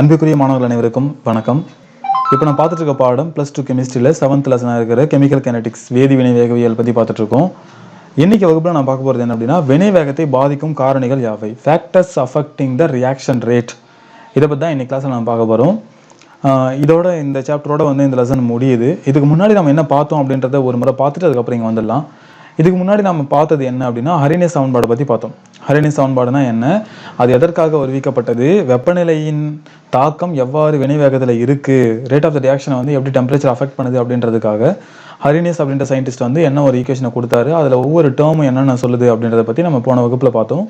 அன்புக்குரிய மாணவர்கள் அனைவருக்கும் வணக்கம். இப்போ நான் பார்த்துட்டு இருக்க பாடம் ப்ளஸ் டூ கெமிஸ்ட்ரியில் செவன்த் லெசனாக இருக்கிற கெமிக்கல் கெனடிக்ஸ் வேதி வினை வேகவியல் பற்றி பார்த்துட்டு இருக்கோம். இன்னைக்கு வகுப்பில் நான் பார்க்க போகிறது என்ன அப்படின்னா வினை வேகத்தை பாதிக்கும் காரணிகள் யாவை? Factors affecting the reaction rate இதை பற்றி தான் இன்னைக்கு கிளாஸில் நான் பார்க்க போகிறோம் இதோட இந்த சாப்டரோட வந்து இந்த லெசன் முடியுது. இதுக்கு முன்னாடி நம்ம என்ன பார்த்தோம் அப்படின்றத ஒரு முறை பார்த்துட்டு அதுக்கப்புறம் இங்கே வந்துடலாம். இதுக்கு முன்னாடி நம்ம பார்த்தது என்ன அப்படின்னா ஹரிணி சமன்பாடை பற்றி பார்த்தோம். ஹரிணி சமன்பாடுனா என்ன? அது எதற்காக வருவிக்கப்பட்டது? வெப்பநிலையின் தாக்கம் எவ்வாறு வினைவேகத்தில் இருக்குது ரேட் ஆஃப் த ரியாக்ஷனை வந்து எப்படி டெம்பரேச்சர் அஃபெக்ட் பண்ணுது அப்படின்றதுக்காக ஹரினியஸ் அப்படின்ற சயின்டிஸ்ட் வந்து என்ன ஒரு ஈக்குவேஷனை கொடுத்தாரு? அதில் ஒவ்வொரு டேர்மும் என்னென்ன சொல்லுது அப்படின்றத பற்றி நம்ம போன வகுப்பில் பார்த்தோம்.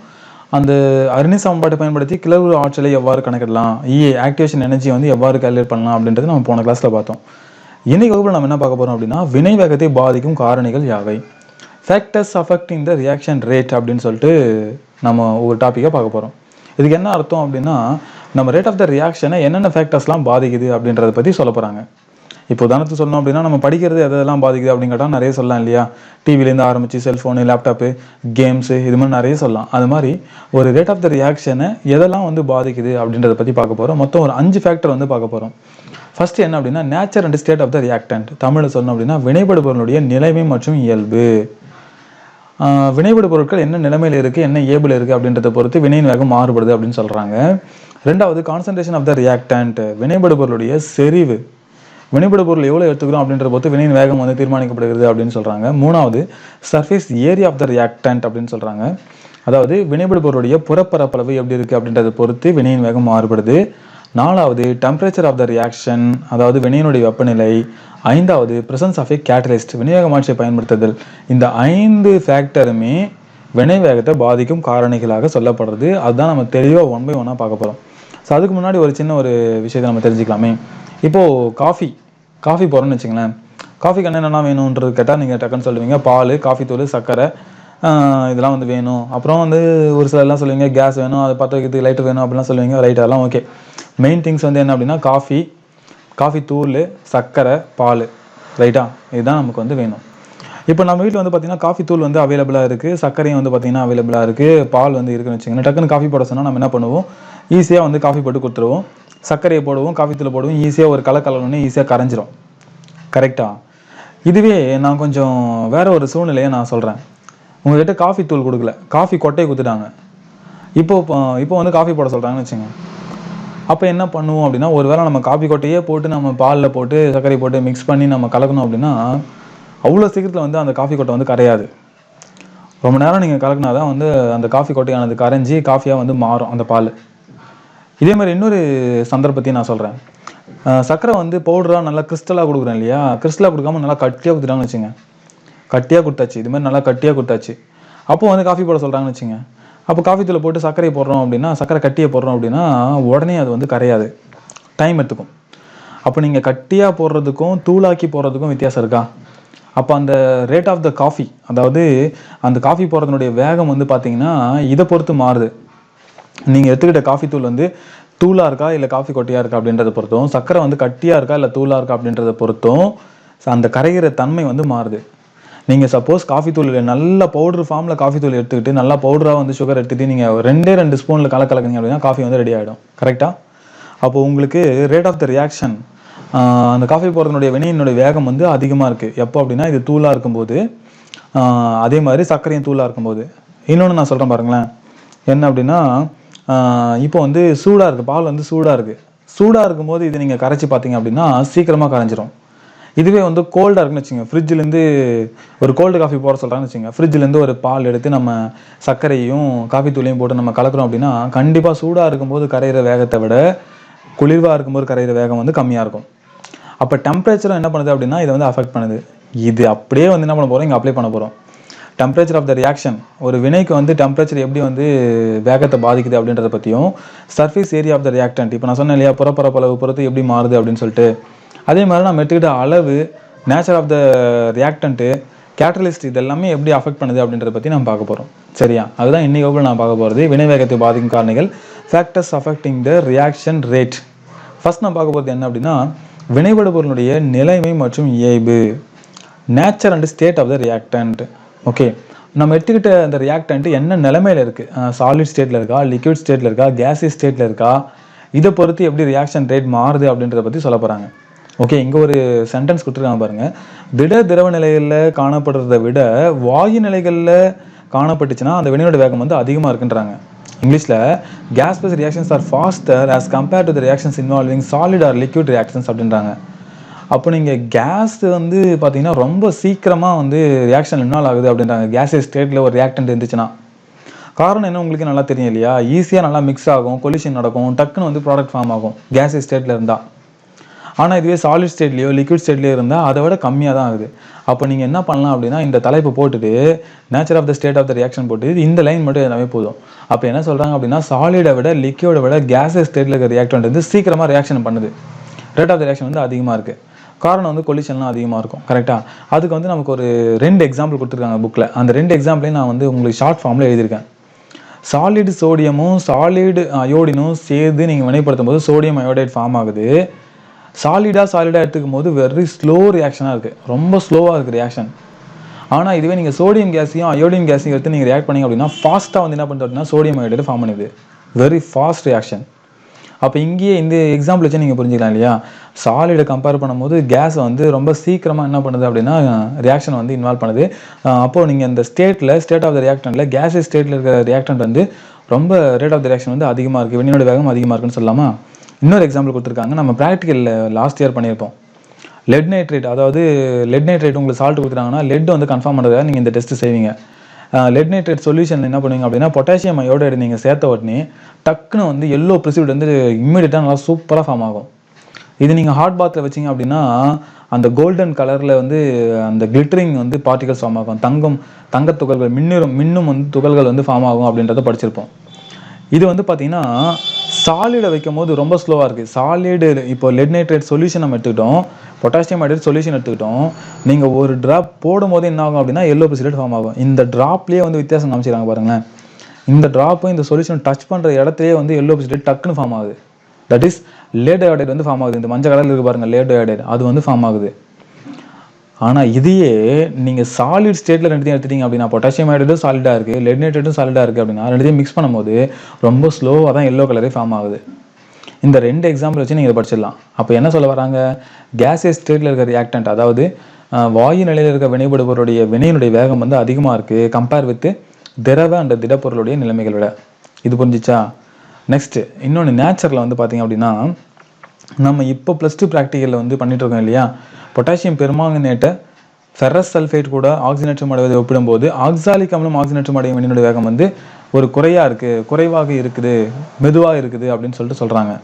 அந்த அரணி சமன்பாட்டை பயன்படுத்தி கிளவு ஆற்றலை எவ்வாறு கணக்கிடலாம்? இஏ ஆக்டிவேஷன் எனர்ஜி வந்து எவ்வாறு கால்குலேட் பண்ணலாம் அப்படின்றது நம்ம போன கிளாஸில் பார்த்தோம். இன்னைக்கு வகுப்பில் நம்ம என்ன பார்க்க போகிறோம் அப்படின்னா வினை வேகத்தை பாதிக்கும் காரணிகள் யாவை? Factors affecting the reaction rate அப்படின்னு சொல்லிட்டு நம்ம ஒரு டாப்பிக்காக பார்க்க போகிறோம் இதுக்கு என்ன அர்த்தம் அப்படின்னா நம்ம ரேட் ஆஃப் த ரியாக்ஷனை என்னென்ன ஃபேக்டர்ஸ்லாம் பாதிக்குது அப்படின்றத பற்றி சொல்ல போகிறாங்க இப்போ உதாரணத்துக்கு சொல்லணும் அப்படின்னா நம்ம படிக்கிறது எதெல்லாம் பாதிக்குது அப்படின்னு கேட்டால் நிறைய சொல்லலாம் இல்லையா? டிவிலேருந்து ஆரம்பிச்சு செல்ஃபோனு லேப்டாப்பு கேம்ஸு இது மாதிரி நிறைய சொல்லலாம். அது மாதிரி ஒரு ரேட் ஆஃப் த ரியாக்ஷனை எதெல்லாம் வந்து பாதிக்குது அப்படின்றத பற்றி பார்க்க போகிறோம் மொத்தம் ஒரு அஞ்சு ஃபேக்டர் வந்து பார்க்க போகிறோம் ஃபஸ்ட்டு என்ன அப்படின்னா nature and state of the reactant தமிழில் சொன்னோம் அப்படின்னா வினைபடுபொருளுடைய நிலைமை மற்றும் இயல்பு. ஆஹ் வினைபடு பொருட்கள் என்ன நிலைமையில் இருக்குது என்ன ஏபிள் இருக்குது அப்படின்றத பொறுத்து வினையின் வேகம் மாறுபடுது அப்படின்னு சொல்கிறாங்க ரெண்டாவது கான்சன்ட்ரேஷன் ஆஃப் த ரியாக்டன்ட் வினைபடு பொருளுடைய செறிவு. வினைபடு பொருள் எவ்வளோ எடுத்துக்கிறோம் அப்படின்றத பொறுத்து வினையின் வேகம் வந்து தீர்மானிக்கப்படுகிறது அப்படின்னு சொல்கிறாங்க மூணாவது surface area of the reactant அப்படின்னு சொல்கிறாங்க அதாவது வினைபடு பொருளுடைய புறப்பரப்பளவு எப்படி இருக்குது அப்படின்றத பொறுத்து வினையின் வேகம் மாறுபடுது. நாலாவது டெம்பரேச்சர் ஆஃப் த ரியாக்ஷன் அதாவது வினையினுடைய வெப்பநிலை. ஐந்தாவது பிரசன்ஸ் ஆஃப் ஏ கேட்டலிஸ்ட் விநியோக மாற்றியை பயன்படுத்துதல். இந்த ஐந்து ஃபேக்டருமே வினை வேகத்தை பாதிக்கும் காரணிகளாக சொல்லப்படுறது. அதுதான் நம்ம தெளிவாக ஒன் பை ஒன்னாக பார்க்க போகிறோம் ஸோ அதுக்கு முன்னாடி ஒரு சின்ன ஒரு விஷயத்தை நம்ம தெரிஞ்சுக்கலாமே. இப்போது காஃபி காஃபி போகிறோம்னு வச்சுங்களேன் காஃபிக்கு என்னென்ன வேணுன்றது கேட்டால் நீங்கள் டக்குன்னு சொல்லுவீங்க. பால் காஃபி தூள் சர்க்கரை இதெல்லாம் வந்து வேணும். அப்புறம் வந்து ஒரு சிலர்லாம் சொல்லுவீங்க கேஸ் வேணும் அதை பற்ற வைக்கிறதுக்கு லைட்டு வேணும் அப்படிலாம் சொல்லுவீங்க. லைட் அதெல்லாம் ஓகே மெயின் திங்ஸ் வந்து என்ன அப்படின்னா காஃபி காஃபி தூள் சர்க்கரை பால் ரைட்டா இதுதான் நமக்கு வந்து வேணும். இப்போ நம்ம வீட்டில் வந்து பார்த்தீங்கன்னா காஃபி தூள் வந்து அவைலபிளாக இருக்குது சர்க்கரையும் வந்து பார்த்தீங்கன்னா அவைலபிளாக இருக்குது பால் வந்து இருக்குன்னு வச்சுக்கோங்க டக்குன்னு காஃபி போட சொன்னால் நம்ம என்ன பண்ணுவோம்? ஈஸியாக வந்து காஃபி போட்டு கொடுத்துருவோம். சர்க்கரையை போடுவோம் காஃபி தூள் போடுவோம். ஈஸியாக ஒரு கலை கலர்னு ஈஸியாக கரைஞ்சிரும். கரெக்டாக இதுவே நான் கொஞ்சம் வேற ஒரு சூழ்நிலையை நான் சொல்கிறேன் உங்ககிட்ட காஃபி தூள் கொடுக்கல. காஃபி கொட்டையை கொடுத்துட்டாங்க இப்போ இப்போ வந்து காஃபி போட சொல்கிறாங்கன்னு வச்சுங்க அப்போ என்ன பண்ணுவோம் அப்படின்னா ஒருவேளை நம்ம காஃபி கொட்டையே போட்டு நம்ம பாலில் போட்டு சர்க்கரை போட்டு மிக்ஸ் பண்ணி நம்ம கலக்கணும் அப்படின்னா அவ்வளோ சீக்கிரத்தில் வந்து அந்த காஃபி கொட்டை வந்து கரையாது. ரொம்ப நேரம் நீங்கள் கலக்கினா தான் வந்து அந்த காஃபி கொட்டையானது கரைஞ்சி காஃபியாக வந்து மாறும் அந்த பால். இதே மாதிரி இன்னொரு சந்தர்ப்பத்தையும் நான் சொல்கிறேன் சர்க்கரை வந்து பவுடராக நல்லா கிறிஸ்டலாக கொடுக்குறேன் இல்லையா? கிறிஸ்டலாக கொடுக்காம நல்லா கட்டியாக கொடுத்துட்டாங்கன்னு வச்சுங்க கட்டியாக கொடுத்தாச்சு இது மாதிரி நல்லா கட்டியாக கொடுத்தாச்சு அப்போ வந்து காஃபி போட சொல்கிறாங்கன்னு வச்சுங்க அப்போ காஃபி தூளை போட்டு சர்க்கரை போடுறோம் அப்படின்னா சர்க்கரை கட்டியை போடுறோம் அப்படின்னா உடனே அது வந்து கரையாது. டைம் எடுத்துக்கும். அப்போ நீங்கள் கட்டியாக போடுறதுக்கும் தூளாக்கி போடுறதுக்கும் வித்தியாசம் இருக்கா? அப்போ அந்த ரேட் ஆஃப் த காஃபி அதாவது அந்த காஃபி போடுறதுனுடைய வேகம் வந்து பார்த்தீங்கன்னா இதை பொறுத்து மாறுது. நீங்கள் எடுத்துக்கிட்ட காஃபி தூள் வந்து தூளாக இருக்கா இல்லை காஃபி கொட்டையாக இருக்கா அப்படின்றத பொறுத்தும் சர்க்கரை வந்து கட்டியாக இருக்கா இல்லை தூளாக இருக்கா அப்படின்றத பொறுத்தும் அந்த கரைகிற தன்மை வந்து மாறுது. நீங்கள் சப்போஸ் காஃபி தூள் நல்ல பவுடர் ஃபார்மில் காஃபி தூள் எடுத்துக்கிட்டு நல்லா பவுடராக வந்து சுகர் எடுத்துகிட்டு நீங்கள் ரெண்டே ரெண்டு ஸ்பூனில் கல கலக்குங்க அப்படின்னா காஃபி வந்து ரெடி ஆகிடும் கரெக்டாக அப்போ உங்களுக்கு ரேட் ஆஃப் த ரியாக்ஷன் அந்த காஃபி போடுறதுனுடைய வினையினுடைய வேகம் வந்து அதிகமாக இருக்குது எப்போ அப்படின்னா இது தூளாக இருக்கும்போது அதே மாதிரி சர்க்கரையும் தூளாக இருக்கும்போது. இன்னொன்று நான் சொல்கிறேன் பாருங்களேன். என்ன அப்படின்னா இப்போ வந்து சூடாக இருக்குது பால் வந்து சூடாக இருக்குது சூடாக இருக்கும்போது இது நீங்கள் கரைச்சி பார்த்தீங்க அப்படின்னா சீக்கிரமாக கரைஞ்சிரும். இதுவே வந்து கோல்டாக இருக்குன்னு வச்சுங்க. ஃப்ரிட்ஜ்லேருந்து ஒரு கோல்டு காஃபி போட சொல்கிறாங்கன்னு வச்சுங்க. ஃப்ரிட்ஜ்லேருந்து ஒரு பால் எடுத்து நம்ம சர்க்கரையும் காஃபி தூளையும் போட்டு நம்ம கலக்குறோம் அப்படின்னா கண்டிப்பாக சூடாக இருக்கும்போது கரையிற வேகத்தை விட குளிர்வாக இருக்கும்போது கரையிற வேகம் வந்து கம்மியாக இருக்கும். அப்போ டெம்பரேச்சரும் என்ன பண்ணுது அப்படின்னா இதை வந்து அஃபெக்ட் பண்ணுது. இது அப்படியே வந்து என்ன பண்ண போகிறோம் இங்கே அப்ளை பண்ண போகிறோம் டெம்பரேச்சர் ஆஃப் த ரியாக்ஷன் ஒரு வினைக்கு வந்து டெம்பரேச்சர் எப்படி வந்து வேகத்தை பாதிக்குது அப்படின்றத பற்றியும் surface area of the reactant இப்போ நான் சொன்னேன் இல்லையா புறப்பரப்பளவு பொறுத்து எப்படி மாறுது அப்படின்னு சொல்லிட்டு. அதே மாதிரி நம்ம எடுத்துக்கிட்ட அளவு nature of the reactant catalyst இது எல்லாமே எப்படி அஃபெக்ட் பண்ணுது அப்படின்றத பற்றி நம்ம பார்க்க போகிறோம் சரியா? அதுதான் இன்னைக்கு வகுப்பில் நான் பார்க்க போகிறது வினைவேகத்தை பாதிக்கும் காரணிகள் factors affecting the reaction rate first நான் பார்க்க போகிறது என்ன அப்படின்னா வினைபடு பொருளுடைய நிலைமை மற்றும் இயல்பு. Nature and state of the reactant okay நம்ம எடுத்துக்கிட்ட அந்த ரியாக்டன்ட் என்ன நிலைமையில இருக்குது சாலிட் ஸ்டேட்டில் இருக்கா? லிக்விட் ஸ்டேட்டில் இருக்கா? கேஸி ஸ்டேட்டில் இருக்கா? இதை பொறுத்து எப்படி ரியாக்ஷன் ரேட் மாறுது அப்படின்றத பற்றி சொல்ல போகிறாங்க ஓகே இங்கே ஒரு சென்டென்ஸ் கொடுத்துருக்காங்க பாருங்க. திட திரவ நிலைகளில் காணப்படுறதை விட வாயு நிலைகளில் காணப்பட்டுச்சுன்னா அந்த வினையோட வேகம் வந்து அதிகமாக இருக்குன்றாங்க. இங்கிலீஷில் gas phase reactions are faster as compare to the reactions involving solid or liquid reactions அப்படின்றாங்க. அப்போ நீங்கள் கேஸ் வந்து பார்த்தீங்கன்னா ரொம்ப சீக்கிரமாக வந்து ரியாக்ஷன் இன்வால்வ் ஆகுது அப்படின்றாங்க. கேஸ் ஸ்டேட்டில் ஒரு ரியாக்டன்ட் இருந்துச்சுன்னா. காரணம் என்ன உங்களுக்கு நல்லா தெரியும் இல்லையா? ஈஸியாக நல்லா மிக்ஸ் ஆகும் கொலிஷன் நடக்கும் டக்குன்னு வந்து ப்ராடக்ட் ஃபார்ம் ஆகும். கேஸ் ஸ்டேட்டில் இருந்தால் ஆனால் இதுவே சாலிட் ஸ்டேட்லேயோ லிக்விட் ஸ்டேட்லேயோ இருந்தால் அதை விட கம்மியாக தான் ஆகுது. அப்போ நீங்கள் என்ன பண்ணலாம் அப்படின்னா இந்த தலைப்பு போட்டுட்டு nature of the state of the reaction போட்டு இந்த லைன் மட்டும் எல்லாமே போதும். அப்போ என்ன சொல்கிறாங்க அப்படின்னா சாலிடை விட லிக்விடை விட கேஸ் ஸ்டேட்டில் இருக்க ரியாக்டன்ட் வந்து சீக்கிரமாக ரியாக்ஷன் பண்ணுது. ரேட் ஆஃப் த ரியாக்ஷன் வந்து அதிகமாக இருக்குது காரணம் வந்து கொலிஷன்லாம் அதிகமாக இருக்கும் கரெக்டாக அதுக்கு வந்து நமக்கு ஒரு ரெண்டு எக்ஸாம்பிள் கொடுத்துருக்காங்க புக்கில் அந்த ரெண்டு எக்ஸாம்பிளையும் நான் வந்து உங்களுக்கு ஷார்ட் ஃபார்மில் எழுதியிருக்கேன். சாலிடு சோடியமும் சாலிடு அயோடினும் சேர்ந்து நீங்கள் வினைப்படுத்தும் போது சோடியம் அயோடைட் ஃபார்ம் ஆகுது. சாலிடாக சாலிடாக எடுத்துக்கும் போது வெரி ஸ்லோ ரியாக்ஷனாக இருக்குது ரொம்ப ஸ்லோவாக இருக்குது ரியாக்ஷன் ஆனால் இதுவே நீங்கள் சோடியம் கேஸையும் அயோடின் கேஸையும் எடுத்து நீங்கள் ரியாக்ட் பண்ணீங்க அப்படின்னா ஃபாஸ்ட்டாக வந்து என்ன பண்ணுறது அப்படின்னா சோடியம் அயோடைடு ஃபார்ம் பண்ணுது வெரி ஃபாஸ்ட் ரியாக்ஷன் அப்போ இங்கேயே இந்த எக்ஸாம்பிள் வச்சு நீங்கள் புரிஞ்சுக்கலாம் இல்லையா? சாலிடை கம்பேர் பண்ணும்போது கேஸ் வந்து ரொம்ப சீக்கிரமாக என்ன பண்ணுது அப்படின்னா ரியாக்ஷன் வந்து இன்வால்வ் பண்ணுது. அப்போது நீங்கள் இந்த ஸ்டேட்டில் ஸ்டேட் ஆஃப் த ரியாக்டன்ட்டில் கேஸ் ஸ்டேட்டில் இருக்கிற ரியாக்டன்ட் வந்து ரொம்ப ரேட் ஆஃப் த ரியாக்ஷன் வந்து அதிகமாக இருக்குது வெண்ணியோட வேகம் அதிகமாக இருக்குன்னு சொல்லலாமா? இன்னொரு எக்ஸாம்பிள் கொடுத்துருக்காங்க. நம்ம ப்ராக்டிக்கலில் லாஸ்ட் இயர் பண்ணியிருப்போம். லெட் நைட்ரேட் அதாவது லெட் நைட்ரேட் உங்களுக்கு சால்ட் கொடுக்குறாங்கன்னா லெட் வந்து கன்ஃபார்ம் பண்ணுறதுக்காக நீங்கள் இந்த டெஸ்ட்டு செய்வீங்க. லெட் நைட்ரேட் சொல்யூஷன் என்ன பண்ணுவீங்க அப்படின்னா பொட்டாசியம் அயோடைடு நீங்கள் சேர்த்த உடனே டக்குன்னு வந்து எல்லோ ப்ரிசிட் வந்து இம்மிடியட்டாக நல்லா சூப்பராக ஃபார்ம் ஆகும். இது நீங்கள் ஹாட் பாத்தில் வச்சீங்க அப்படின்னா அந்த கோல்டன் கலரில் வந்து அந்த கிளிட்டரிங் வந்து பார்ட்டிகல்ஸ் ஃபார்ம் ஆகும். தங்கம் தங்கத் துகள்கள் மின்னும் மின்னும் வந்து துகள்கள் வந்து ஃபார்ம் ஆகும் அப்படின்றத படிச்சிருப்போம். இது வந்து பார்த்தீங்கன்னா சாலிடை வைக்கும் போது ரொம்ப ஸ்லோவாக இருக்குது சாலிடு இப்போ லெட் நைட்ரேட் சொல்யூஷன் நம்ம எடுத்துக்கிட்டோம். பொட்டாசியம் ஹைட்ரேட் சொல்யூஷன் எடுத்துக்கிட்டோம். நீங்கள் ஒரு ட்ராப் போடும்போது என்ன ஆகும் அப்படின்னா எல்லோ பிசிலேட் ஃபார்ம் ஆகும். இந்த ட்ராப்லேயே வந்து வித்தியாசம் காமிச்சிடுறாங்க பாருங்களேன். இந்த ட்ராப்பும் இந்த சொல்யூஷன் டச் பண்ணுற இடத்துலேயே வந்து எல்லோ பிசிலேட் டக்குன்னு ஃபார்ம் ஆகுது. தட் இஸ் லேட் அயோடைட் வந்து ஃபார்ம் ஆகுது. இந்த மஞ்சள் கலரில் இருக்கு பாருங்கள் லேட் அயோடைட் அது வந்து ஃபார்ம் ஆகுது. ஆனால் இதையே நீங்கள் சாலிட் ஸ்டேட்டில் ரெண்டுத்தையும் எடுத்துட்டீங்க அப்படின்னா பொட்டாசியம் ஹைட்ரேட்டும் சாலிடாக இருக்குது லெட்னேட்டடும் சாலிடாக இருக்குது அப்படின்னா ரெண்டுத்தையும் மிக்ஸ் பண்ணும்போது ரொம்ப ஸ்லோவாக தான் எல்லோ கலரே ஃபார்ம் ஆகுது. இந்த ரெண்டு எக்ஸாம்பிள் வச்சு நீங்கள் இதை படிச்சிடலாம். அப்போ என்ன சொல்ல வராங்க? கேசியஸ் ஸ்டேட்டில் இருக்கிற ரியாக்டன்ட் அதாவது வாயு நிலையில் இருக்க வினைபடுபவருடைய வினையினுடைய வேகம் வந்து அதிகமாக இருக்குது கம்பேர் வித் திரவ அண்ட் திடப்பொருளுடைய நிலைமைகளை இது புரிஞ்சிச்சா? நெக்ஸ்ட்டு இன்னொன்று நேச்சரில் வந்து பார்த்தீங்க அப்படின்னா நம்ம இப்போ ப்ளஸ் டூ ப்ராக்டிக்கலில் வந்து பண்ணிகிட்ருக்கோம் இருக்கோம் இல்லையா? பொட்டாசியம் பெருமாங்கனேட்டை ஃபெரஸ் சல்ஃபைட் கூட ஆக்சிஜனேற்றம் அடைவதை ஒப்பிடும்போது ஆக்சாலிக் அமிலம் ஆக்சிஜனேற்றம் அடையும் வினையினுடைய வேகம் வந்து ஒரு குறையாக இருக்குது குறைவாக இருக்குது மெதுவாக இருக்குது அப்படின்னு சொல்லிட்டு சொல்கிறாங்க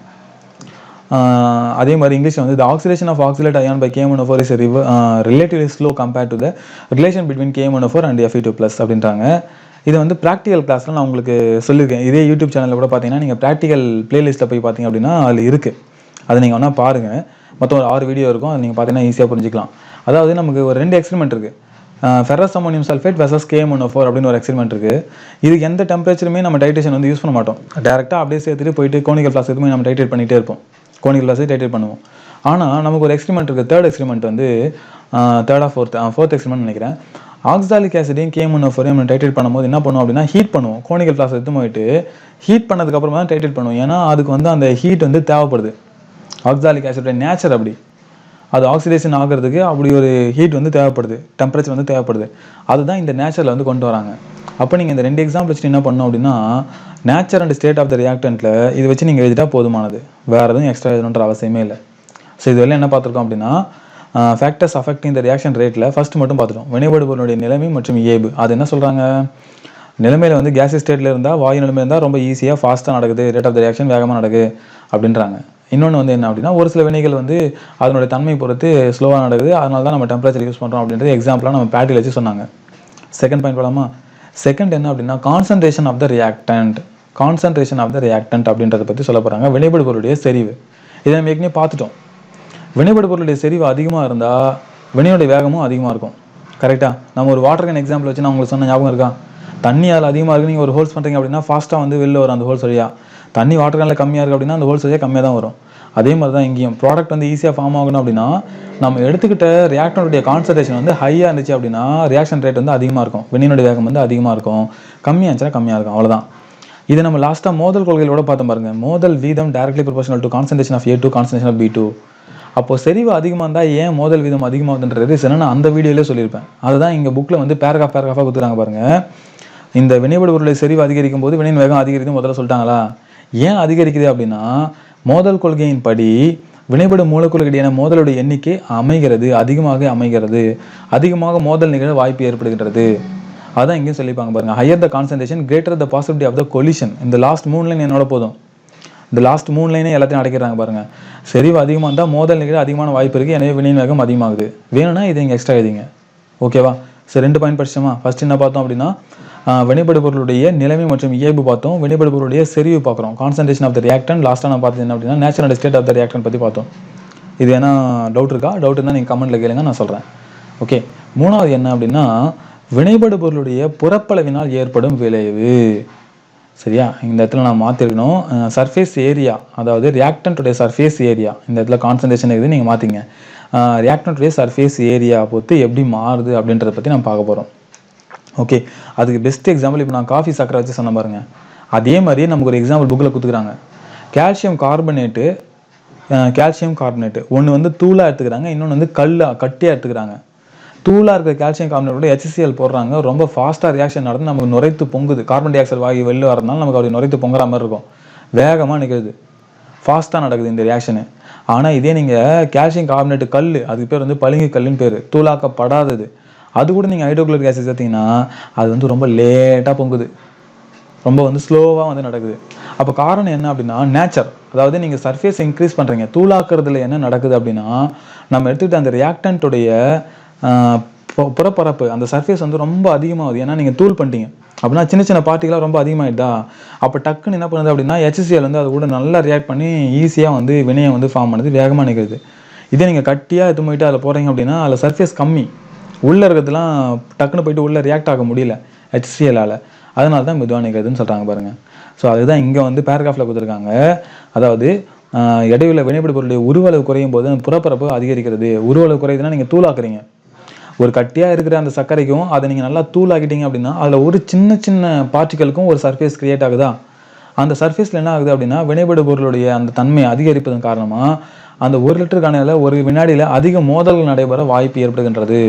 அதே மாதிரி இங்கிலீஷ் வந்து the oxidation of oxalate ion by KMNO4 is a slow compare to the relation between the relation between KMNO4 and Fe2 plus அப்படின்றாங்க. இது வந்து ப்ராக்டிக்கல் கிளாஸில் நான் உங்களுக்கு சொல்லியிருக்கேன். இதே யூடியூப் சேனலில் கூட பார்த்தீங்கன்னா நீங்கள் ப்ராக்டிக்கல் பிளேலிஸ்ட்டில் போய் பார்த்தீங்க அப்படின்னா அதில் இருக்குது அதை நீங்கள் வேணால் பாருங்கள் மொத்தம் ஒரு ஆறு வீடியோ இருக்கும் அதை நீங்கள் பார்த்தீங்கன்னா ஈஸியாக புரிஞ்சிக்கலாம். அதாவது நமக்கு ஒரு ரெண்டு எக்ஸ்பெரிமெண்ட் இருக்குது ferrous ammonium sulphate versus KM four அப்படின்னு ஒரு எக்ஸ்பெரிமெண்ட் இருக்குது இதுக்கு எந்த டெம்பரேச்சருமே நம்ம டைட்ரேஷன் வந்து யூஸ் பண்ண மாட்டோம். டேரெக்டாக அப்படியே சேர்த்துட்டு போயிட்டு கோனிக்கல் ஃப்ளாஸ் எதுவுமே நம்ம டைட்ரேட் பண்ணிகிட்டே இருப்போம். கோனிக்கல் ஃப்ளாஸே டைட்ரேட் பண்ணுவோம். ஆனால் நமக்கு ஒரு எக்ஸ்பெரிமெண்ட் இருக்குது தேர்ட் எக்ஸ்பெரிமெண்ட் வந்து தேர்டாக ஃபோர்த் ஃபோர்த் எக்ஸ்பெரிமெண்ட் நினைக்கிறேன். ஆக்சாலிக் ஆசிடையும் கேஎம் ஃபோரையும் நம்ம டைட்ரேட் பண்ணும்போது என்ன பண்ணுவோம் அப்படின்னா ஹீட் பண்ணுவோம். கோனிக்கல் ஃப்ளாஸ் எடுத்து போயிட்டு ஹீட் பண்ணதுக்கப்புறமா தான் டைட்ரேட் பண்ணுவோம். ஏன்னா அதுக்கு வந்து அந்த ஹீட் வந்து தேவைப்படுது. ஆக்சாலிக் ஆசிடோட நேச்சர் அப்படி. அது ஆக்சிடேஷன் ஆகிறதுக்கு அப்படி ஒரு ஹீட் வந்து தேவைப்படுது. டெம்பரேச்சர் வந்து தேவைப்படுது. அதுதான் இந்த நேச்சரில் வந்து கொண்டு வராங்க. அப்போ நீங்கள் இந்த ரெண்டு எக்ஸாம்பிள் வச்சுட்டு என்ன பண்ணோம் அப்படின்னா nature and state of the ரியாக்டன்ட்டில் இது வச்சு நீங்கள் எழுதிட்டா போதுமானது. வேறு எதுவும் எக்ஸ்ட்ரா எழுதணுன்ற அவசியமே இல்லை. ஸோ இதுவரை என்ன பார்த்துருக்கோம் அப்படின்னா ஃபேக்டர்ஸ் அஃபெக்டிங் த ரியாக்ஷன் ரேட்டில் ஃபஸ்ட் மட்டும் பார்த்துட்டோம். வினைபடு பொருளுடைய நிலைமை மற்றும் இயல்பு. அது என்ன சொல்கிறாங்க நிலைமையில் வந்து கேஸ் ஸ்டேட்டில் இருந்தால் வாயு நிலைமை இருந்தால் ரொம்ப ஈஸியாக ஃபாஸ்ட்டாக நடக்குது. ரேட் ஆஃப் த ரியாக்ஷன் வேகமாக நடக்குது. அப்படின்றாங்க. இன்னொன்று வந்து என்ன அப்படின்னா ஒரு சில வினைகள் வந்து அதனுடைய தன்மை பொறுத்து ஸ்லோவாக நடக்குது. அதனால தான் நம்ம டெம்பரேச்சர் யூஸ் பண்ணுறோம் அப்படின்றது எக்ஸாம்பிளாக நம்ம பேட்டில் வச்சு சொன்னாங்க. செகண்ட் பாயிண்ட் போலாமா? செகண்ட் என்ன அப்படின்னா concentration of the reactant concentration of the reactant அப்படின்றத பற்றி சொல்ல போகிறாங்க வினைபடு பொருளுடைய செறிவு. இதை நம்ம ஏற்கனவே பார்த்துட்டோம். வினைபடு பொருளுடைய செறிவு அதிகமாக இருந்தால் வினையோடைய வேகமும் அதிகமாக இருக்கும். கரெக்டாக நம்ம ஒரு வாட்டர் கேன் எக்ஸாம்பிள் வச்சு நான் உங்களுக்கு சொன்ன ஞாபகம் இருக்கா? தண்ணி அதில் அதிகமாக இருக்குது நீங்கள் ஒரு ஹோல்ஸ் பண்ணுறீங்க அப்படின்னா ஃபாஸ்ட்டாக வந்து வெளில வரும் அந்த ஹோல்ஸ் வழியாக தண்ணி வாட்டர் கேனில் கம்மியாக இருக்குது அப்படின்னா அந்த ஹோல்ஸ் வழியாக கம்மியாக தான் வரும். அதே மாதிரி தான் இங்கேயும். ப்ராடக்ட் வந்து ஈஸியாக ஃபார்ம் ஆகணும் அப்படின்னா நம்ம எடுத்துக்கிட்ட ரியாக்டனுடைய கான்சன்ட்ரேஷன் வந்து ஹையாக இருந்துச்சு அப்படின்னா ரியாக்ஷன் ரேட் வந்து அதிகமாக இருக்கும். வெண்ணினுடைய வேகம் வந்து அதிகமாக இருக்கும். கம்மியாக இருந்துச்சுன்னா கம்மியாக இருக்கும். அவ்வளோதான் இது நம்ம லாஸ்ட்டாக மோதல் கொள்கையோட பார்த்தோம் பாருங்கள் மோதல் வீதம் directly proportional to concentration of A two concentration of B two அப்போ செறிவு அதிகமாக இருந்தால் ஏன் மோதல் வீதம் அதிகமாகுதுன்ற ரீசனை நான் அந்த வீடியோலேயே சொல்லியிருப்பேன். அதுதான் இங்கே புக்கில் வந்து பேராகிராஃப் பேராகிராஃபாக கொடுத்துருக்காங்க பாருங்கள் இந்த வினைபடு பொருளை செறிவு அதிகரிக்கும் போது வினையின் வேகம் அதிகரிக்கும் முதல்ல சொல்லிட்டாங்களா? ஏன் அதிகரிக்குது அப்படின்னா மோதல் கொள்கையின் படி வினைபடும் மூலக்கூறுகள் இடையான மோதலுடைய எண்ணிக்கை அமைகிறது அதிகமாக அமைகிறது. அதிகமாக மோதல் நிகழ வாய்ப்பு ஏற்படுகின்றது. அதான் இங்கேயும் சொல்லிப்பாங்க பாருங்க. Higher the concentration greater the possibility of the collision இந்த லாஸ்ட் மூணு லைன் என்னோட போதும். இந்த லாஸ்ட் மூணு லைனே எல்லாத்தையும் அடைக்கிறாங்க பாருங்க. செறிவு அதிகமாக இருந்தால் மோதல் நிகழ அதிகமான வாய்ப்பு இருக்குது எனவே வினையின் வேகம் அதிகமாகுது. வேணும்னா இதை இங்கே எக்ஸ்ட்ரா எழுதிங்க. ஓகேவா சரி ரெண்டு பாயிண்ட் படிச்சோமா? ஃபர்ஸ்ட் என்ன பார்த்தோம் அப்படின்னா வினைப்படுபொருளுடைய வினைபடு பொருளுடைய நிலைமை மற்றும் இயல்பு பார்த்தோம். வினைப்படுபொருளுடைய செறிவு பார்க்குறோம். கான்சன்ட்ரேஷன் ஆஃப் த ரியாக்டன் லாஸ்ட்டாக நான் பார்த்தது என்ன அப்படின்னா natural state of the reaction பற்றி பார்த்தோம். இது ஏன்னா டவுட் இருக்கா? டவுட் இருந்தால் நீங்கள் கமெண்ட்டில் கேளுங்க நான் சொல்கிறேன் ஓகே மூணாவது என்ன அப்படின்னா வினைபடு பொருளுடைய புறப்பளவினால் ஏற்படும் விளைவு. சரியா? இந்த இடத்துல நான் மாற்றிருக்கணும் சர்ஃபேஸ் ஏரியா அதாவது ரியாக்டன்ட்டுடைய சர்ஃபேஸ் ஏரியா இந்த இடத்துல கான்சன்ட்ரேஷன் இருக்குது நீங்கள் மாற்றிங்க ரியாக்டன்ட்டுடைய சர்ஃபேஸ் ஏரியா பொறுத்து எப்படி மாறுது அப்படின்றத பற்றி நம்ம பார்க்க போகிறோம் ஓகே அதுக்கு பெஸ்ட் எக்ஸாம்பிள் இப்போ நான் காஃபி சக்கரை வச்சு சொன்ன பாருங்க. அதே மாதிரியே நமக்கு ஒரு எக்ஸாம்பிள் புக்கில் கொடுத்துக்கிறாங்க. கால்சியம் கார்பனேட்டு கால்சியம் கார்பனேட்டு ஒன்று வந்து தூளாக எடுத்துக்கிறாங்க இன்னொன்று வந்து கல்லாக கட்டியாக எடுத்துக்கிறாங்க. தூளாக இருக்கிற கால்சியம் கார்பனேட்டோட ஹெச்சிஎல் போடுறாங்க ரொம்ப ஃபாஸ்ட்டாக ரியாக்ஷன் நடந்து நமக்கு நுரைத்து பொங்குது. கார்பன் டை ஆக்சைடு வாங்கி வெளில வரதுனால நமக்கு அப்படி நுரைத்து பொங்குற மாதிரி இருக்கும். வேகமாக நிற்கிறது ஃபாஸ்ட்டாக நடக்குது இந்த ரியாக்ஷனு ஆனால் இதே நீங்கள் கால்சியம் கார்பனேட்டு கல் அதுக்கு பேர் வந்து பளிங்கு கல்லுன்னு பேர். தூளாக்கப்படாதது. அது கூட நீங்கள் ஹைட்ரோக்ளோரிக் ஆசிட் சேர்த்தீங்கன்னா அது வந்து ரொம்ப லேட்டாக பொங்குது. ரொம்ப வந்து ஸ்லோவாக வந்து நடக்குது. அப்போ காரணம் என்ன அப்படின்னா நேச்சர் அதாவது நீங்கள் சர்ஃபேஸ் இன்க்ரீஸ் பண்ணுறீங்க தூளாக்குறதுல என்ன நடக்குது அப்படின்னா நம்ம எடுத்துக்கிட்ட அந்த ரியாக்டன்ட்டுடைய புறப்பரப்பு அந்த சர்ஃபேஸ் வந்து ரொம்ப அதிகமாகுது. ஏன்னா நீங்கள் தூள் பண்ணிட்டீங்க. அப்படின்னா சின்ன சின்ன பார்ட்டிகளாக ரொம்ப அதிகமாகிட்டா அப்போ டக்குன்னு என்ன பண்ணுது அப்படின்னா HCl வந்து அது கூட நல்லா ரியாக்ட் பண்ணி ஈஸியாக வந்து வினையை வந்து ஃபார்ம் பண்ணுது வேகமாக நிற்கிறது இதே நீங்கள் கட்டியாக எடுத்து போயிட்டு அதில் போகிறீங்க அப்படின்னா அதில் சர்ஃபேஸ் கம்மி. உள்ளே இருக்கிறதுலாம் டக்குன்னு போயிட்டு உள்ளே ரியாக்ட் ஆக முடியல ஹெச்சிஎலால் அதனால தான் மெதுவாக நிற்கிறதுன்னு சொல்கிறாங்க பாருங்கள் ஸோ அதுதான் இங்கே வந்து பேராகிராஃபில் கொடுத்துருக்காங்க. அதாவது இடையில இடையுள்ள வினைப்படு பொருளுடைய உருவளவு குறையும் போது அந்த புறப்பரப்பு அதிகரிக்கிறது. உருவளவு குறையுதுன்னா நீங்கள் தூளாக்குறீங்க. ஒரு கட்டியாக இருக்கிற அந்த சர்க்கரைக்கும் அதை நீங்கள் நல்லா தூளாக்கிட்டீங்க அப்படின்னா அதில் ஒரு சின்ன சின்ன பார்ட்டிகளுக்கும் ஒரு சர்ஃபேஸ் கிரியேட் ஆகுதா? அந்த சர்ஃபேஸில் என்ன ஆகுது அப்படின்னா வினைபடு பொருளுடைய அந்த தன்மை அதிகரிப்பதன் காரணமாக அந்த ஒரு லிட்டர் கணையில் ஒரு வினாடியில் அதிக மோதல்கள் நடைபெற வாய்ப்பு ஏற்படுகின்றது.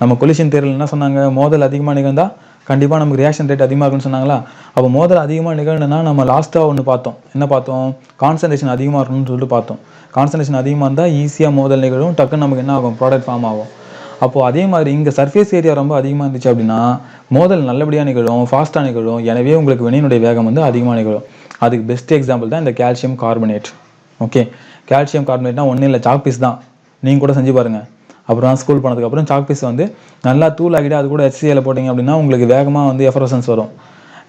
நம்ம கொலிஷன் தேர்வில் என்ன சொன்னாங்க? மோதல் அதிகமாக நிகழ்ந்தால் கண்டிப்பாக நமக்கு ரியாக்ஷன் ரேட் அதிகமாக இருக்குன்னு சொன்னாங்களா? அப்போ மோதல் அதிகமாக நிகழணும்னா நம்ம லாஸ்ட்டாக ஒன்று பார்த்தோம். என்ன பார்த்தோம்? கான்சன்ட்ரேஷன் அதிகமாக இருக்கணும்னு சொல்லிட்டு பார்த்தோம். கான்சன்ட்ரேஷன் அதிகமாக இருந்தால் ஈஸியாக மோதல் நிகழும். டக்குன்னு நமக்கு என்ன ஆகும்? ப்ராடக்ட் ஃபார்ம் ஆகும். அப்போது அதே மாதிரி இங்கே சர்ஃபேஸ் ஏரியா ரொம்ப அதிகமாக இருந்துச்சு அப்படின்னா மோதல் நல்லபடியாக நிகழும் ஃபாஸ்ட்டாக நிகழும். எனவே உங்களுக்கு வினையினுடைய வேகம் வந்து அதிகமாக நிகழும். அதுக்கு பெஸ்ட் எக்ஸாம்பிள் தான் இந்த கால்சியம் கார்பனேட் ஓகே கால்சியம் கார்பனேட்னா ஒன்றும் இல்லை சாக் பீஸ் தான். நீங்கள் கூட செஞ்சு பாருங்கள் அப்புறம் ஸ்கூல் போனதுக்கப்புறம் சாக் பீஸ் வந்து நல்லா தூள் அது கூட HCl போட்டிங்க அப்படின்னா உங்களுக்கு வேகமாக வந்து எஃபரசன்ஸ் வரும்.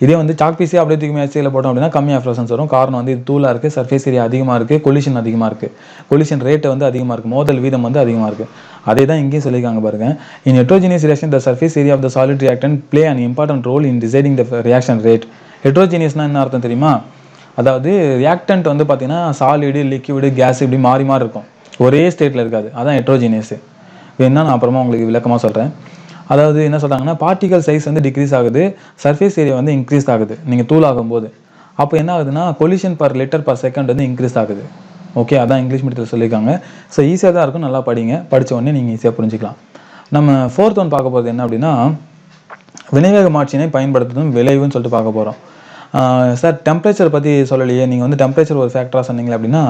இதே வந்து சாக் பீஸே அப்படியே தூக்கி எஸ்சியில் போட்டோம் அப்படின்னா கம்மி எஃபரசன்ஸ் வரும். காரணம் வந்து இது தூளாக இருக்குது சர்ஃபேஸ் ஏரியா அதிகமாக இருக்குது கொலிஷன் அதிகமாக இருக்குது கொலிஷன் ரேட்டு வந்து அதிகமாக இருக்குது மோதல் வீதம் வந்து அதிகமாக இருக்குது அதே தான் இங்கேயும் சொல்லியிருக்காங்க பாருங்க. In heterogeneous reaction the surface area of the solid reactant play an important role in deciding the reaction rate ஹெட்ரோஜினியஸ்னா என்ன அர்த்தம் தெரியுமா? அதாவது ரியாக்டன்ட் வந்து பார்த்தீங்கன்னா சாலிடு லிக்விடு கேஸ் இப்படி மாறி மாறி இருக்கும். ஒரே ஸ்டேட்டில் இருக்காது. அதான் ஹெட்ரோஜினியஸு வேணால் நான் அப்புறமா உங்களுக்கு விளக்கமாக சொல்கிறேன் அதாவது என்ன சொல்கிறாங்கன்னா பார்ட்டிகல் சைஸ் வந்து டிக்ரீஸ் ஆகுது சர்ஃபேஸ் ஏரியா வந்து இன்க்ரீஸ் ஆகுது. நீங்கள் தூளாகும் போது அப்போ என்ன ஆகுதுன்னா collision per litre per second வந்து இன்க்ரீஸ் ஆகுது. ஓகே அதான் இங்கிலீஷ் மீடியத்தில் சொல்லியிருக்காங்க. ஸோ ஈஸியாக தான் இருக்கும் நல்லா படிங்க. படித்த உடனே நீங்கள் ஈஸியாக புரிஞ்சிக்கலாம். நம்ம ஃபோர்த் ஒன் பார்க்க போகிறது என்ன அப்படின்னா வினைவேக மாற்றினை பயன்படுத்துவதும் விளைவுன்னு சொல்லிட்டு பார்க்க போகிறோம் சார் டெம்பரேச்சர் பற்றி சொல்லலையே. நீங்கள் வந்து டெம்பரேச்சர் ஒரு ஃபேக்டராக சொன்னீங்க அப்படின்னா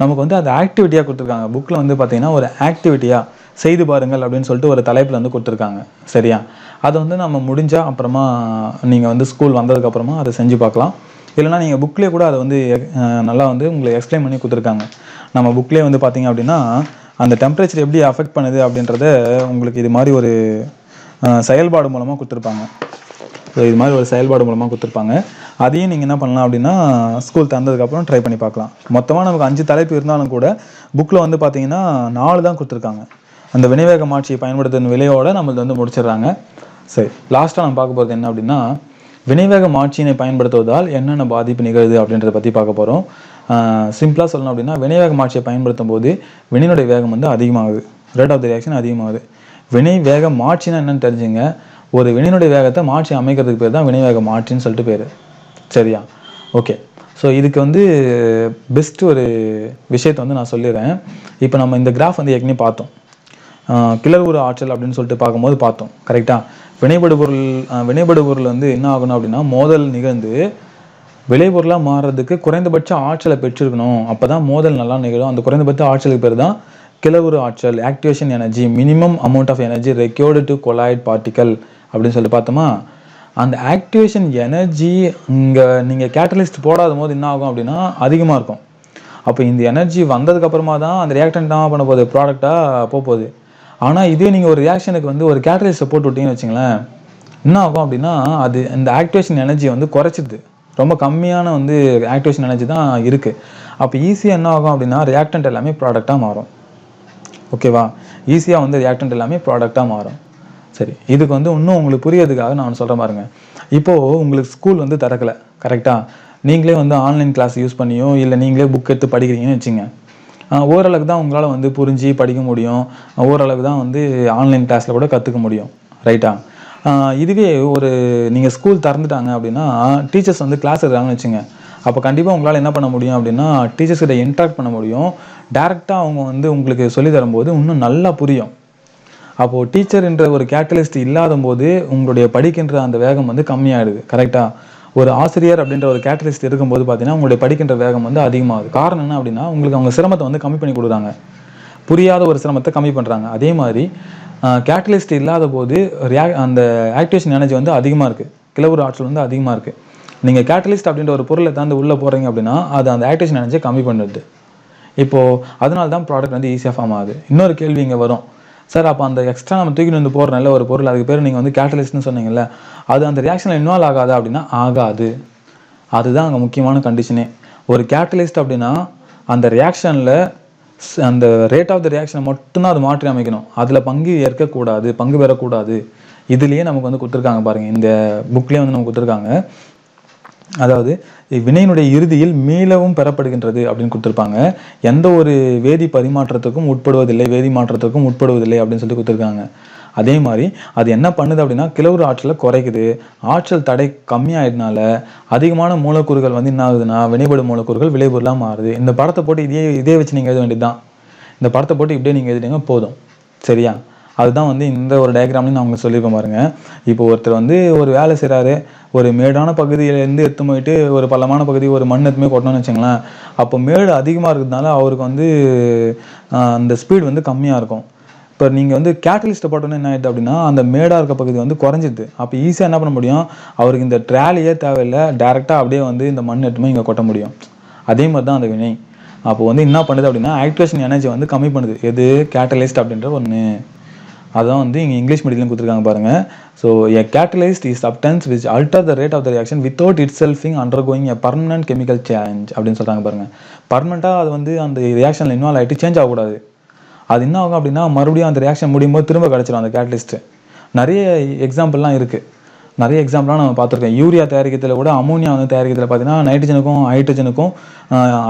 நமக்கு வந்து அது ஆக்டிவிட்டியாக கொடுத்துருக்காங்க. புக்கில் வந்து பார்த்தீங்கன்னா ஒரு ஆக்டிவிட்டியாக செய்து பாருங்கள் அப்படின்னு சொல்லிட்டு ஒரு தலைப்பில் வந்து கொடுத்துருக்காங்க. சரியா? அதை வந்து நம்ம முடிஞ்சால் அப்புறமா நீங்கள் வந்து ஸ்கூல் வந்ததுக்கப்புறமா அதை செஞ்சு பார்க்கலாம். இல்லைனா நீங்கள் புக்லேயே கூட அதை வந்து நல்லா வந்து உங்களை எக்ஸ்பிளைன் பண்ணி கொடுத்துருக்காங்க. நம்ம புக்லேயே வந்து பார்த்தீங்க அப்படின்னா அந்த டெம்பரேச்சர் எப்படி அஃபெக்ட் பண்ணுது அப்படின்றத உங்களுக்கு இது மாதிரி ஒரு செயல்பாடு மூலமாக கொடுத்துருப்பாங்க. ஸோ இது மாதிரி ஒரு செயல்பாடு மூலமாக கொடுத்துருப்பாங்க. அதையும் நீங்கள் என்ன பண்ணலாம் அப்படின்னா ஸ்கூல் தந்ததுக்கப்புறம் ட்ரை பண்ணி பார்க்கலாம். மொத்தமாக நமக்கு அஞ்சு தலைப்பு இருந்தாலும் கூட புக்கில் வந்து பார்த்தீங்கன்னா நாலு தான் கொடுத்துருக்காங்க. அந்த வினைவேக மாற்றியை பயன்படுத்தும் விலையோட நம்மளது வந்து முடிச்சிடுறாங்க. சரி லாஸ்ட்டாக நம்ம பார்க்க போகிறது என்ன அப்படின்னா வினைவேக மாற்றியினை பயன்படுத்துவதால் என்னென்ன பாதிப்பு நிகழுது அப்படின்றத பற்றி பார்க்க போகிறோம் சிம்பிளாக சொல்லணும் அப்படின்னா வினைவேக மாற்றியை பயன்படுத்தும் போது வினையினுடைய வேகம் வந்து அதிகமாகுது. ரேட் ஆஃப் த ரியாக்ஷன் அதிகமாகுது. வினை வேக மாற்றினா என்னன்னு தெரிஞ்சுங்க. ஒரு வினையினுடைய வேகத்தை மாற்றி அமைக்கிறதுக்கு பேர் தான் வினைவேக மாற்றின்னு சொல்லிட்டு பேர். சரியா? ஓகே ஸோ இதுக்கு வந்து பெஸ்ட் ஒரு விஷயத்தை வந்து நான் சொல்லிடுறேன். இப்போ நம்ம இந்த கிராஃப் வந்து ஏற்கனவே பார்த்தோம். கிளர்வுறு ஆற்றல் அப்படின்னு சொல்லிட்டு பார்க்கும்போது பார்த்தோம். கரெக்டாக வினைபடுபொருள் வினைபடுபொருள் வந்து என்ன ஆகணும் அப்படின்னா மோதல் நிகழ்ந்து விளைபொருளாக மாறுறதுக்கு குறைந்தபட்ச ஆற்றலை பெற்றிருக்கணும். அப்போ தான் மோதல் நல்லா நிகழும். அந்த குறைந்தபட்ச ஆற்றலுக்கு பேர் தான் கிளவுறு ஆற்றல் activation energy minimum amount of energy required to collide particle அப்படின்னு சொல்லி பார்த்தோமா? அந்த ஆக்டிவேஷன் எனர்ஜி இங்கே நீங்கள் கேட்டலிஸ்ட் போடாத போது என்ன ஆகும் அப்படின்னா அதிகமாக இருக்கும். அப்போ இந்த எனர்ஜி வந்ததுக்கப்புறமா தான் அந்த ரியாக்டன் தான் பண்ண போகுது? ப்ராடக்டாக போக போகுது. ஆனால் இதே நீங்கள் ஒரு ரியாக்ஷனுக்கு வந்து ஒரு கேட்டலிஸ்ட்டை போட்டு விட்டீங்கன்னு வச்சுங்களேன் என்ன ஆகும் அப்படின்னா அது இந்த ஆக்டிவேஷன் எனர்ஜியை வந்து குறைச்சிடுது. ரொம்ப கம்மியான வந்து ஆக்டிவேஷன் எனர்ஜி தான் இருக்குது அப்போ ஈஸியாக என்ன ஆகும் அப்படின்னா ரியாக்டன்ட் எல்லாமே ப்ராடக்டாக மாறும். ஓகேவா ஈஸியாக வந்து ரியாக்டன்ட் எல்லாமே ப்ராடக்டாக மாறும். சரி இதுக்கு வந்து இன்னும் உங்களுக்கு புரியறதுக்காக நான் சொல்கிறேன் பாருங்க. இப்போது உங்களுக்கு ஸ்கூல் வந்து திறக்கலை கரெக்டாக நீங்களே வந்து ஆன்லைன் கிளாஸ் யூஸ் பண்ணியோ இல்லை நீங்களே புக் எடுத்து படிக்கிறீங்கன்னு வச்சுங்க. ஓரளவுக்கு தான் உங்களால் வந்து புரிஞ்சு படிக்க முடியும். ஓரளவுக்கு தான் வந்து ஆன்லைன் கிளாஸில் கூட கற்றுக்க முடியும். ரைட்டா இதுவே ஒரு நீங்கள் ஸ்கூல் திறந்துட்டாங்க அப்படின்னா டீச்சர்ஸ் வந்து கிளாஸ் எடுக்கிறாங்கன்னு வச்சுங்க. அப்போ கண்டிப்பாக உங்களால் என்ன பண்ண முடியும் அப்படின்னா டீச்சர்ஸ் கிட்ட இன்ட்ராக்ட் பண்ண முடியும். டேரெக்டாக அவங்க வந்து உங்களுக்கு சொல்லி தரும்போது இன்னும் நல்லா புரியும். அப்போது டீச்சர்ன்ற ஒரு கேட்டலிஸ்ட் இல்லாத போது உங்களுடைய படிக்கின்ற அந்த வேகம் வந்து கம்மியாயிடுது. கரெக்டாக ஒரு ஆசிரியர் அப்படின்ற ஒரு கேட்டலிஸ்ட் இருக்கும்போது பார்த்தீங்கன்னா உங்களுடைய படிக்கின்ற வேகம் வந்து அதிகமாகுது. காரணம் என்ன அப்படின்னா உங்களுக்கு அவங்க சிரமத்தை வந்து கம்மி பண்ணி கொடுக்குறாங்க. புரியாத ஒரு சிரமத்தை கம்மி பண்ணுறாங்க அதே மாதிரி கேட்டலிஸ்ட் இல்லாத போது ரியா அந்த ஆக்டிவேஷன் எனர்ஜி வந்து அதிகமாக இருக்குது கிளவுர் ஆற்றல் வந்து அதிகமாக இருக்குது நீங்கள் கேட்டலிஸ்ட் அப்படின்ற ஒரு பொருளை தாண்டி உள்ளே போகிறீங்க அப்படின்னா அது அந்த ஆக்டிவேஷன் எனர்ஜியை கம்மி பண்ணுறது இப்போது அதனால தான் ப்ராடக்ட் வந்து ஈஸியாக ஃபார்ம் ஆகுது. இன்னொரு கேள்வி இங்கே வரும். சார் அப்போ அந்த எக்ஸ்ட்ரா நம்ம தூக்கிட்டு வந்து போகிற நல்ல ஒரு பொருள் அதுக்கு பேர் நீங்கள் வந்து கேட்டலிஸ்ட்னு சொன்னீங்கல்ல அது அந்த ரியாக்ஷனில் இன்வால்வ் ஆகாது அப்படின்னா ஆகாது. அதுதான் அங்கே முக்கியமான கண்டிஷனே ஒரு கேட்டலிஸ்ட் அப்படின்னா அந்த ரியாக்ஷனில் அந்த ரேட் ஆஃப் த ரியாக்ஷனை மட்டும்தான் அது மாற்றி அமைக்கணும். அதில் பங்கு ஏற்கக்கூடாது பங்கு பெறக்கூடாது. இதுலேயே நமக்கு வந்து கொடுத்துருக்காங்க பாருங்கள் இந்த புக்லேயே வந்து நமக்கு கொடுத்துருக்காங்க. அதாவது வினையினுடைய இறுதியில் மீளவும் பெறப்படுகின்றது அப்படின்னு கொடுத்துருப்பாங்க. எந்த ஒரு வேதி பரிமாற்றத்துக்கும் உட்படுவதில்லை வேதி மாற்றத்துக்கும் உட்படுவதில்லை அப்படின்னு சொல்லி கொடுத்துருக்காங்க. அதே மாதிரி அது என்ன பண்ணுது அப்படின்னா கிளவுறு ஆற்றலை குறைக்குது. ஆற்றல் தடை கம்மியாயிடனால அதிகமான மூலக்கூறுகள் வந்து என்ன ஆகுதுன்னா வினைபடும் மூலக்கூறுகள் விளைபொருளாக மாறுது. இந்த படத்தை போட்டு இதே இதே வச்சு நீங்கள் எழுத வேண்டியதுதான். இந்த படத்தை போட்டு இப்படியே நீங்கள் எழுதிட்டீங்க போதும். சரியா? அதுதான் வந்து இந்த ஒரு டயக்ராம்லையும் நான் உங்களுக்கு சொல்லியிருக்கேன் பாருங்கள் இப்போ ஒருத்தர் வந்து ஒரு வேலை செய்கிறாரு ஒரு மேடான பகுதியிலேருந்து எடுத்து போயிட்டு ஒரு பள்ளமான பகுதி ஒரு மண் எடுத்துமே கொட்டணும்னு வச்சுங்களேன். அப்போ மேடு அதிகமாக இருக்கிறதுனால அவருக்கு வந்து அந்த ஸ்பீடு வந்து கம்மியாக இருக்கும். இப்போ நீங்கள் வந்து கேட்டலிஸ்ட்டை போட்டோன்னே என்ன ஆயிடுது அப்படின்னா அந்த மேடாக இருக்க பகுதி வந்து குறைஞ்சிது அப்போ ஈஸியாக என்ன பண்ண முடியும்? அவருக்கு இந்த ட்ராலியே தேவையில்லை. டேரெக்டாக அப்படியே வந்து இந்த மண் எடுத்துமே இங்கே கொட்ட முடியும். அதே மாதிரி தான் அந்த வினை. அப்போ வந்து என்ன பண்ணுது அப்படின்னா ஆக்டிவேஷன் எனர்ஜி வந்து கம்மி பண்ணுது. எது? கேட்டலிஸ்ட் அப்படின்ற ஒன்று அதான் வந்து இங்கே இங்கிலீஷ் மீடியம் கொடுத்துருக்காங்க பாருங்க. So a catalyst is substance which alter the rate of the reaction without it self undergoing a permanent chemical change அப்படின்னு சொல்கிறாங்க பாருங்க. பர்மனெண்ட்டாக அது வந்து அந்த ரியாக்ஷனில் இன்வால்வ் ஆகிட்டு சேஞ்ச் ஆகக்கூடாது. அது என்ன ஆகும் அப்படின்னா மறுபடியும் அந்த ரியாக்ஷன் முடியும் போது திரும்ப கிடச்சிடும் அந்த கேட்டலிஸ்ட்டு நிறைய எக்ஸாம்பிள்லாம் இருக்குது நிறைய எக்ஸாம்பிளாக நம்ம பார்த்துருக்கோம். யூரியா தயாரிக்கிறதுல கூட அமோனியா வந்து தயாரிக்கிறதுல பார்த்தீங்கன்னா நைட்ரஜனுக்கும் ஹைட்ரஜனுக்கும்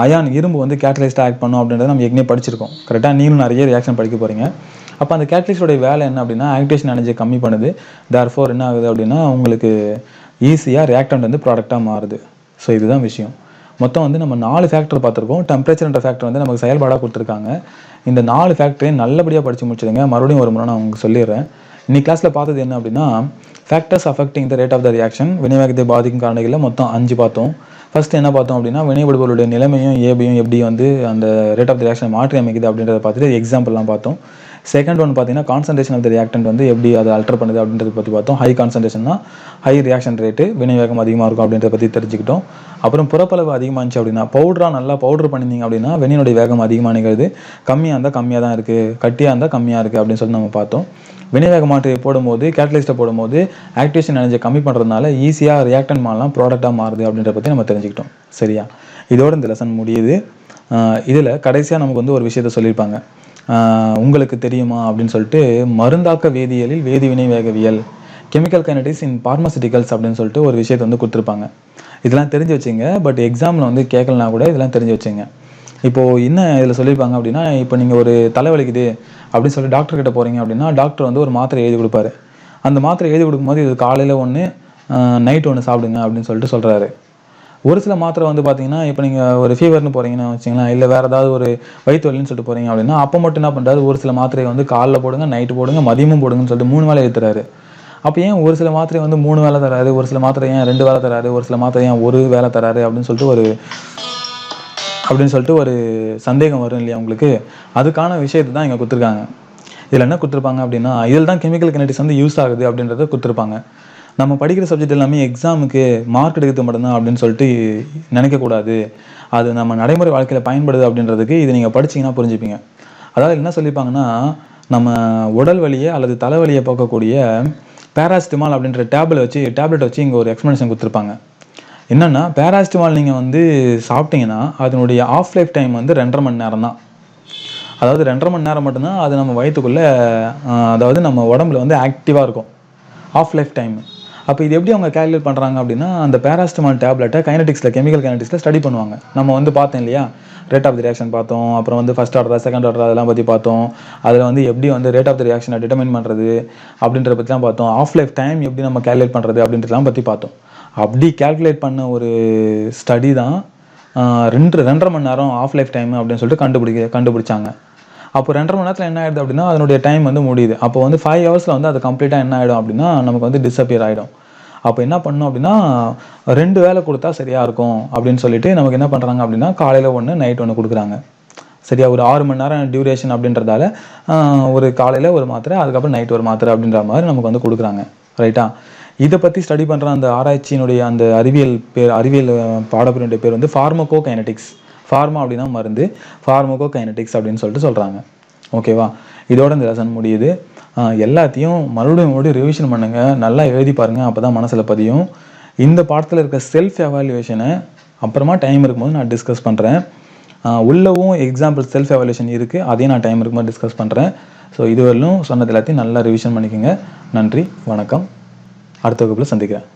அயான் இரும்பு வந்து கேட்டலிஸ்ட்டாக ஆக்ட் பண்ணும் அப்படின்றத நம்ம ஏற்கனவே படிச்சிருக்கோம். கரெக்டாக நீங்களும் நிறைய ரியாக்ஷன் படிக்க போகிறீங்க அப்போ அந்த கேட்டலிஸ்டோடைய வேலை என்ன அப்படின்னா ஆக்டிவேஷன் எனர்ஜியை கம்மி பண்ணுது. தேர்ஃபோர் என்ன ஆகுது அப்படின்னா உங்களுக்கு ஈஸியாக ரியாக்டன்ட் வந்து ப்ராடக்டாக மாறுது. ஸோ இதுதான் விஷயம். மொத்தம் வந்து நம்ம நாலு ஃபேக்டர் பார்த்துருக்கோம் டெம்பரேச்சர்ன்ற ஃபேக்டர் வந்து நமக்கு செயல்பாடாக கொடுத்துருக்காங்க. இந்த நாலு ஃபேக்டரையும் நல்லபடியாக படித்து முடிச்சிடுங்க. மறுபடியும் ஒரு முறை நான் உங்களுக்கு சொல்லிடுறேன். இன்னைக்கு கிளாஸில் பார்த்தது என்ன அப்படின்னா factors affecting the rate of the reaction வினைவேகத்தை பாதிக்கும் காரணிகளில் மொத்தம் அஞ்சு பார்த்தோம். ஃபஸ்ட் என்ன பார்த்தோம் அப்படின்னா வினைபடுபொருளுடைய நிலைமையும் ஏபியும் எப்படி வந்து அந்த ரேட் ஆஃப் ரியாக்ஷன் மாற்றி அமைக்குது அப்படின்றத பார்த்துட்டு எக்ஸாம்பிள்லாம் பார்த்தோம். செகண்ட் ஒன் பார்த்தீங்கன்னா கான்சன்ட்ரேஷன் ஆஃப் த ரியாக்டன்ட் வந்து எப்படி அதை அல்டர் பண்ணுது அப்படின்றத பற்றி பார்த்தோம். ஹை கான்சன்ட்ரேஷன்னா ஹை ரியாக்ஷன் ரேட்டு வினைவேகம் அதிகமாக இருக்கும் அப்படின்றத பற்றி தெரிஞ்சுக்கிட்டோம். அப்புறம் புறப்பளவு அதிகமாக இருந்துச்சு அப்படின்னா பவுடராக நல்லா பவுடர் பண்ணிருந்தீங்க அப்படின்னா வெண்ணினுடைய வேகம் அதிகமாக நிகழ்து. கம்மியாக இருந்தால் கம்மியாக தான் இருக்குது கட்டியாக இருந்தால் கம்மியாக இருக்குது அப்படின்னு சொல்லி நம்ம பார்த்தோம். வினைவேக மாற்றியை போடும்போது கேட்டலிஸ்ட்டை போடும்போது ஆக்டிவேஷன் எனர்ஜி கம்மி பண்ணுறதுனால ஈஸியாக ரியாக்டன் மாறலாம் ப்ராடக்டாக மாறுது அப்படின்றத பற்றி நம்ம தெரிஞ்சுக்கிட்டோம். சரியா? இதோட இந்த லெசன் முடியுது. இதில் கடைசியாக நமக்கு வந்து ஒரு விஷயத்த சொல்லியிருப்பாங்க. உங்களுக்கு தெரியுமா அப்படின்னு சொல்லிட்டு மருந்தாக்க வேதியியலில் வேதி வினை வேகவியல் கெமிக்கல் கைனடிக்ஸ் இன் பார்மசிட்டிகல்ஸ் அப்படின்னு சொல்லிட்டு ஒரு விஷயத்தை வந்து கொடுத்துருப்பாங்க. இதெல்லாம் தெரிஞ்சு வச்சுங்க பட் எக்ஸாமில் வந்து கேட்கலனா கூட இதெல்லாம் தெரிஞ்சு வச்சுங்க. இப்போது என்ன இதில் சொல்லியிருப்பாங்க அப்படின்னா இப்போ நீங்கள் ஒரு தலைவலிக்குது அப்படின்னு சொல்லி டாக்டர் கிட்ட போகிறீங்க அப்படின்னா டாக்டர் வந்து ஒரு மாத்திரை எழுதி கொடுப்பாரு. அந்த மாத்திரை எழுதி கொடுக்கும்போது இது காலையில் ஒன்று நைட் ஒன்று சாப்பிடுங்க அப்படின்னு சொல்லிட்டு சொல்கிறாரு ஒரு சில மாத்திரை வந்து பார்த்தீங்கன்னா இப்போ நீங்கள் ஒரு ஃபீவர்னு போகிறீங்கன்னு வச்சிங்களேன் இல்லை வேறு ஏதாவது ஒரு வயிற்று வலின்னு சொல்லிட்டு போகிறீங்க அப்படின்னா அப்போ மட்டும் என்ன பண்ணுறாரு ஒரு சில மாத்திரையை வந்து காலைல போடுங்க நைட்டு போடுங்க மதியமும் போடுங்கன்னு சொல்லிட்டு மூணு வேலை ஏற்றுறாரு அப்போ ஏன் ஒரு சில மாத்திரை வந்து மூணு வேலை தராரு? ஒரு சில மாத்திரை ஏன் ரெண்டு வேலை தராரு? ஒரு சில மாத்திரை ஏன் ஒரு வேலை தராரு? அப்படின்னு சொல்லிட்டு ஒரு அப்படின்னு சொல்லிட்டு ஒரு சந்தேகம் வரும் இல்லையா உங்களுக்கு? அதுக்கான விஷயத்தை தான் இங்கே கொடுத்துருக்காங்க. இதில் என்ன கொடுத்துருப்பாங்க அப்படின்னா இதில் தான் கெமிக்கல் கினடிக்ஸ் வந்து யூஸ் ஆகுது அப்படின்றத கொடுத்துருப்பாங்க. நம்ம படிக்கிற சப்ஜெக்ட் எல்லாமே எக்ஸாமுக்கு மார்க் எடுக்கிறது மட்டும்தான் அப்படின்னு சொல்லிட்டு நினைக்கக்கூடாது. அது நம்ம நடைமுறை வாழ்க்கையில் பயன்படுது அப்படின்றதுக்கு இது நீங்கள் படிச்சீங்கன்னா புரிஞ்சுப்பீங்க. அதாவது என்ன சொல்லியிருப்பாங்கன்னா நம்ம உடல் வலியை அல்லது தலைவலியை போக்கக்கூடிய பேராசிட்டமால் அப்படின்ற டேப்லெட் வச்சு டேப்லெட் வச்சு இங்கே ஒரு எக்ஸ்ப்ளனேஷன் கொடுத்துருப்பாங்க. என்னென்னா பேராசிட்டமால் நீங்கள் வந்து சாப்பிட்டீங்கன்னா அதனுடைய ஆஃப் லைஃப் டைம் வந்து ரெண்டரை மணி நேரம் தான். அதாவது ரெண்டரை மணி நேரம் மட்டும்தான் அது நம்ம வயிற்றுக்குள்ளே அதாவது நம்ம உடம்புல வந்து ஆக்டிவாக இருக்கும். ஆஃப் லைஃப் டைம் அப்போ இது எப்படி அவங்க கேல்குலேட் பண்ணுறாங்க அப்படின்னா அந்த பேராஸ்டமால் டேப்லெட்டை கைனடிக்ஸில் கெமிக்கல் கைனடிக்ஸில் ஸ்டடி பண்ணுவாங்க. நம்ம வந்து பார்த்தோம் இல்லையா? ரேட் ஆஃப் தி ரியாக்ஷன் பார்த்தோம். அப்புறம் வந்து ஃபஸ்ட் ஆர்டர் செகண்ட் ஆர்டர் அதெல்லாம் பற்றி பார்த்தோம். அதில் வந்து எப்படி வந்து ரேட் ஆஃப் தி ரியாக்ஷனை டிட்டர்மின் பண்ணுறது அப்படின்றத பற்றிலாம் பார்த்தோம். ஆஃப் லைஃப் டைம் எப்படி நம்ம கேல்குலேட் பண்ணுறது அப்படின்றதெல்லாம் பற்றி பார்த்தோம். அப்படி கேல்குலேட் பண்ண ஒரு ஸ்டடி தான் ரெண்டு ரெண்டரை மணி நேரம் ஆஃப் லைஃப் டைம் அப்படின்னு சொல்லிட்டு கண்டுபிடிக்க கண்டுபிடிச்சாங்க. அப்போ ரெண்டரை மணி நேரத்தில் என்ன ஆயிடுது அப்படின்னா அதனுடைய டைம் வந்து முடியுது. அப்போ வந்து ஃபைவ் ஹவர்ஸில் வந்து அது கம்ப்ளீட்டாக என்ன ஆகிடும் அப்படின்னா நமக்கு வந்து டிஸப்பியர் ஆகிடும் அப்போ என்ன பண்ணணும் அப்படின்னா ரெண்டு வேலை கொடுத்தா சரியாக இருக்கும் அப்படின்னு சொல்லிட்டு நமக்கு என்ன பண்ணுறாங்க அப்படின்னா காலையில் ஒன்று நைட் ஒன்று கொடுக்குறாங்க. சரியா ஒரு ஆறு மணி நேரம் டியூரேஷன் அப்படின்றதால ஒரு காலையில் ஒரு மாத்திரை அதுக்கப்புறம் நைட் ஒரு மாத்திரை அப்படின்ற மாதிரி நமக்கு வந்து கொடுக்குறாங்க. ரைட்டா இதை பற்றி ஸ்டடி பண்ணுற அந்த ஆராய்ச்சியினுடைய அந்த அறிவியல் பேர் அறிவியல் அஹ், பாடப்பிரிவுடைய பேர் வந்து ஃபார்மகோ கைனடிக்ஸ் ஃபார்மா அப்படின்னா மருந்து ஃபார்மகோ கைனடிக்ஸ் அப்படின்னு சொல்லிட்டு சொல்கிறாங்க ஓகேவா இதோட இந்த லெசன் முடியுது. எல்லாத்தையும் மறுபடியும் மறுபடியும் ரிவிஷன் பண்ணுங்க. நல்லா எழுதி பாருங்க. அப்போ தான் மனசில் பதியும். இந்த பாடத்தில் இருக்க செல்ஃப் எவாலுவேஷனை அப்புறமா டைம் இருக்கும்போது நான் டிஸ்கஸ் பண்ணுறேன் உள்ளவும் எக்ஸாம்பிள் செல்ஃப் எவாலுவேஷன் இருக்குது அதையும் நான் டைம் இருக்கும்போது டிஸ்கஸ் பண்ணுறேன் ஸோ இதுவரையிலும் சொன்னது எல்லாத்தையும் நல்லா ரிவிஷன் பண்ணிக்கோங்க. நன்றி. வணக்கம். அடுத்த வகுப்பில் சந்திக்கிறேன்.